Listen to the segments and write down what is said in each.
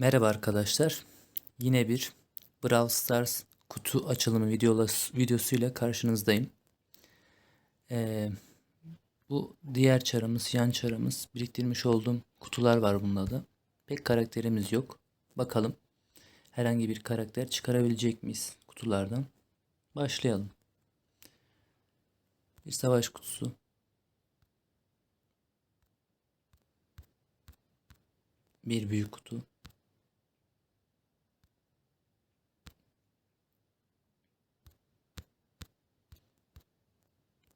Merhaba arkadaşlar. Yine bir Brawl Stars kutu açılımı videosuyla karşınızdayım. Ee, bu diğer çarımız, yan çarımız biriktirmiş olduğum kutular var bunda da. Pek karakterimiz yok. Bakalım herhangi bir karakter çıkarabilecek miyiz kutulardan? Başlayalım. Bir savaş kutusu. Bir büyük kutu.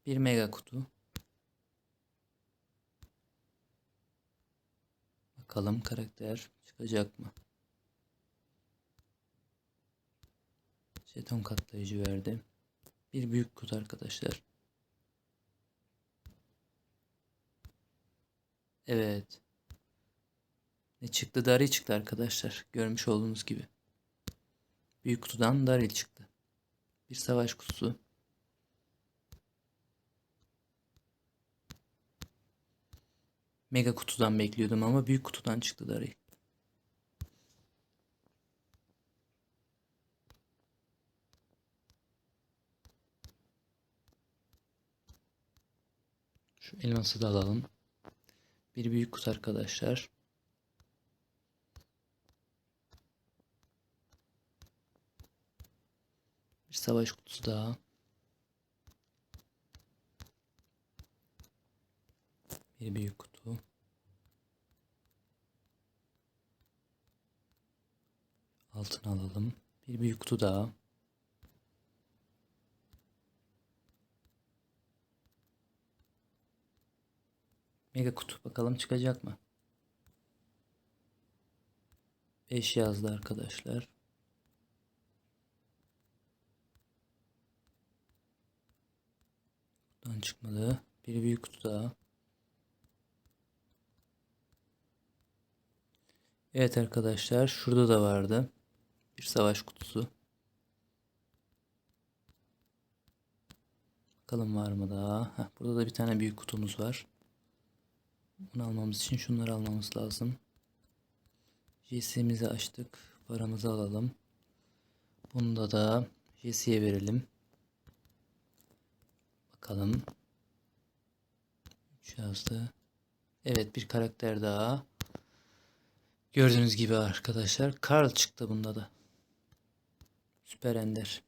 Bir mega kutu. Bakalım karakter çıkacak mı? Jeton katlayıcı verdi. Bir büyük kutu arkadaşlar. Evet. Ne çıktı? Daryl çıktı arkadaşlar. Görmüş olduğunuz gibi. Büyük kutudan Daryl çıktı. Bir savaş kutusu. Mega kutudan bekliyordum ama büyük kutudan çıktı Daryl. Şu elması da alalım. Bir büyük kutu arkadaşlar. Bir savaş kutusu daha. Bir büyük kutu. Altın alalım. Bir büyük kutu daha. Mega kutu bakalım çıkacak mı? 5 yazdı arkadaşlar. Buradan çıkmadı. Bir büyük kutu daha. Evet arkadaşlar şurada da vardı. Bir savaş kutusu. Bakalım var mı daha? Heh, burada da bir tane büyük kutumuz var. Bunu almamız için şunları almamız lazım. JC'mizi açtık. Paramızı alalım. Bunda da JC'ye verelim. Bakalım. 3 yazdı. Evet bir karakter daha. Gördüğünüz gibi arkadaşlar Karl çıktı bunda da. Süper Ender.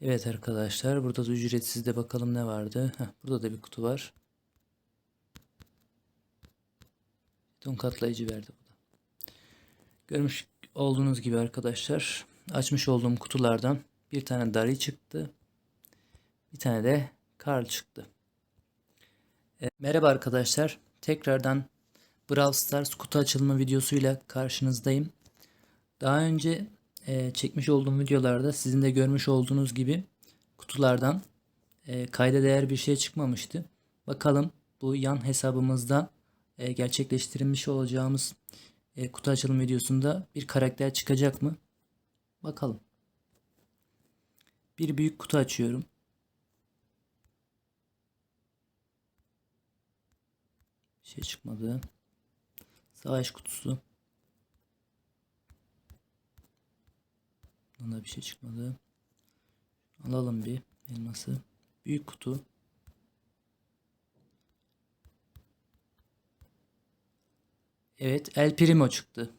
Evet arkadaşlar burada da ücretsiz de bakalım ne vardı. Heh, burada da bir kutu var. Ton katlayıcı verdi bu da. Görmüş olduğunuz gibi arkadaşlar açmış olduğum kutulardan bir tane Dari çıktı. Bir tane de Karl çıktı. E, merhaba arkadaşlar. Tekrardan Brawl Stars kutu açılımı videosuyla karşınızdayım. Daha önce e, çekmiş olduğum videolarda sizin de görmüş olduğunuz gibi kutulardan e, kayda değer bir şey çıkmamıştı. Bakalım bu yan hesabımızda e, gerçekleştirilmiş olacağımız kutu açılım videosunda bir karakter çıkacak mı? Bakalım. Bir büyük kutu açıyorum. Bir şey çıkmadı. Savaş kutusu. Bunda bir şey çıkmadı. Alalım bir elması. Büyük kutu. Evet El Primo çıktı.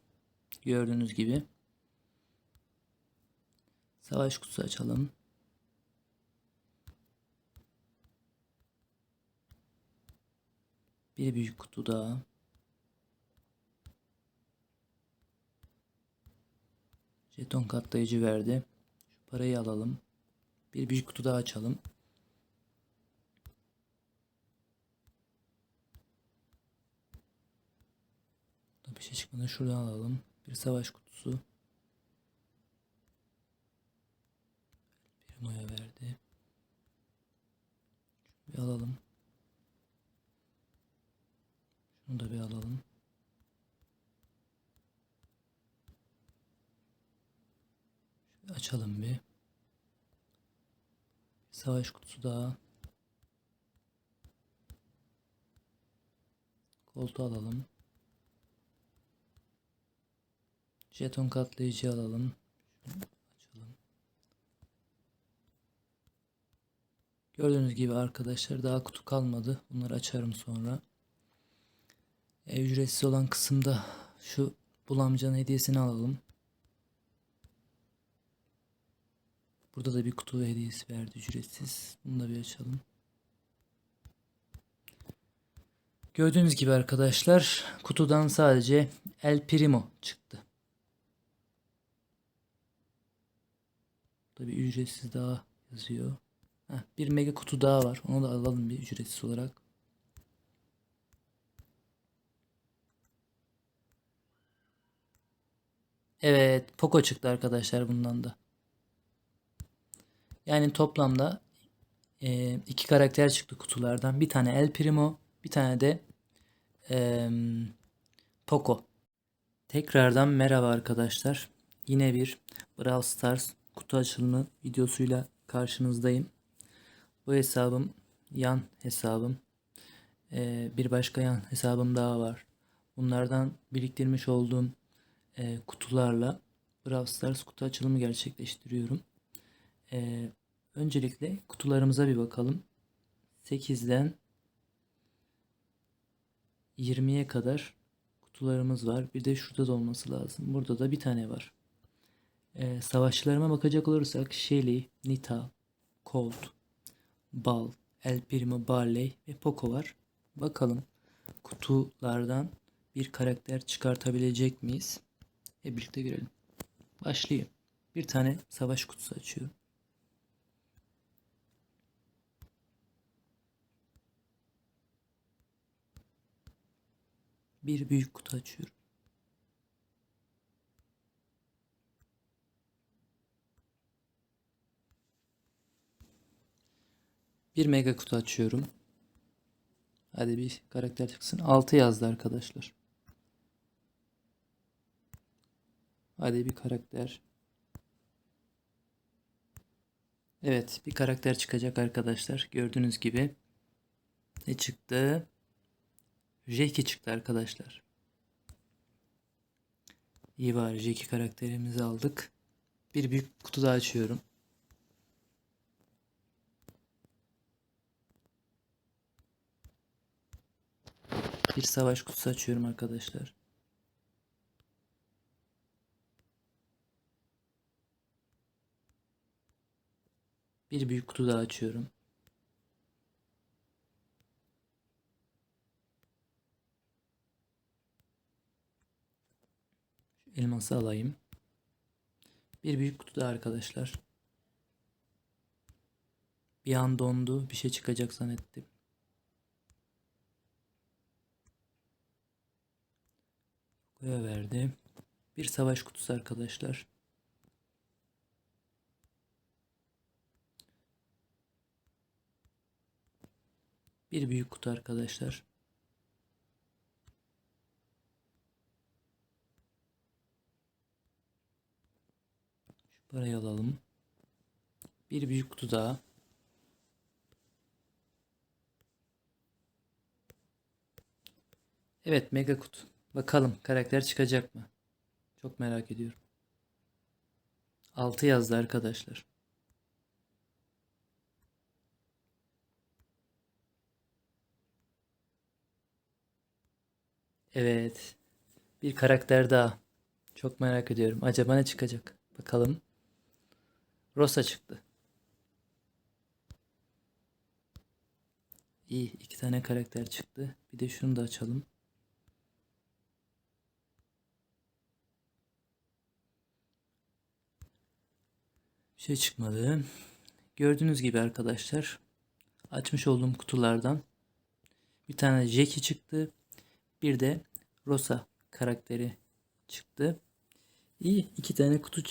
Gördüğünüz gibi. Savaş kutusu açalım. Bir büyük kutu daha. Jeton katlayıcı verdi. Şu parayı alalım. Bir büyük kutu daha açalım. Bir şey çıkmadı. Şuradan alalım. Bir savaş kutusu. Bir moya verdi. Şunu bir alalım. Şunu da bir alalım. Açalım bir. Savaş kutusu daha. Koltuğu alalım. Jeton katlayıcı alalım. Açalım. Gördüğünüz gibi arkadaşlar daha kutu kalmadı. Bunları açarım sonra. E, ücretsiz olan kısımda şu bulamcanın hediyesini alalım. Burada da bir kutu hediyesi verdi ücretsiz. Bunu da bir açalım. Gördüğünüz gibi arkadaşlar kutudan sadece El Primo çıktı. Burada bir ücretsiz daha yazıyor. Heh, bir mega kutu daha var. Onu da alalım bir ücretsiz olarak. Evet, Poco çıktı arkadaşlar bundan da. Yani toplamda e, iki karakter çıktı kutulardan. Bir tane El Primo, bir tane de e, Poco. Tekrardan merhaba arkadaşlar. Yine bir Brawl Stars kutu açılımı videosuyla karşınızdayım. Bu hesabım yan hesabım. E, bir başka yan hesabım daha var. Bunlardan biriktirmiş olduğum e, kutularla Brawl Stars kutu açılımı gerçekleştiriyorum. E, öncelikle kutularımıza bir bakalım. 8'den 20'ye kadar kutularımız var. Bir de şurada da olması lazım. Burada da bir tane var. E, savaşçılarıma bakacak olursak Shelly, Nita, Colt, Bal, El Primo, Barley ve Poco var. Bakalım kutulardan bir karakter çıkartabilecek miyiz? Hep birlikte görelim. Başlayayım. Bir tane savaş kutusu açıyorum. Bir büyük kutu açıyorum. Bir mega kutu açıyorum. Hadi bir karakter çıksın. 6 yazdı arkadaşlar. Hadi bir karakter. Evet bir karakter çıkacak arkadaşlar. Gördüğünüz gibi. Ne çıktı? Jackie çıktı arkadaşlar. İyi var Jackie karakterimizi aldık. Bir büyük kutu daha açıyorum. Bir savaş kutusu açıyorum arkadaşlar. Bir büyük kutu daha açıyorum. Elması alayım. Bir büyük kutu daha arkadaşlar. Bir an dondu. Bir şey çıkacak zannettim. Koya verdi. Bir savaş kutusu arkadaşlar. Bir büyük kutu arkadaşlar. Parayı alalım. Bir büyük kutu daha. Evet mega kutu. Bakalım karakter çıkacak mı? Çok merak ediyorum. 6 yazdı arkadaşlar. Evet. Bir karakter daha. Çok merak ediyorum. Acaba ne çıkacak? Bakalım. Rosa çıktı. İyi. iki tane karakter çıktı. Bir de şunu da açalım. Bir şey çıkmadı. Gördüğünüz gibi arkadaşlar. Açmış olduğum kutulardan bir tane Jackie çıktı. Bir de Rosa karakteri çıktı. İyi iki tane kutu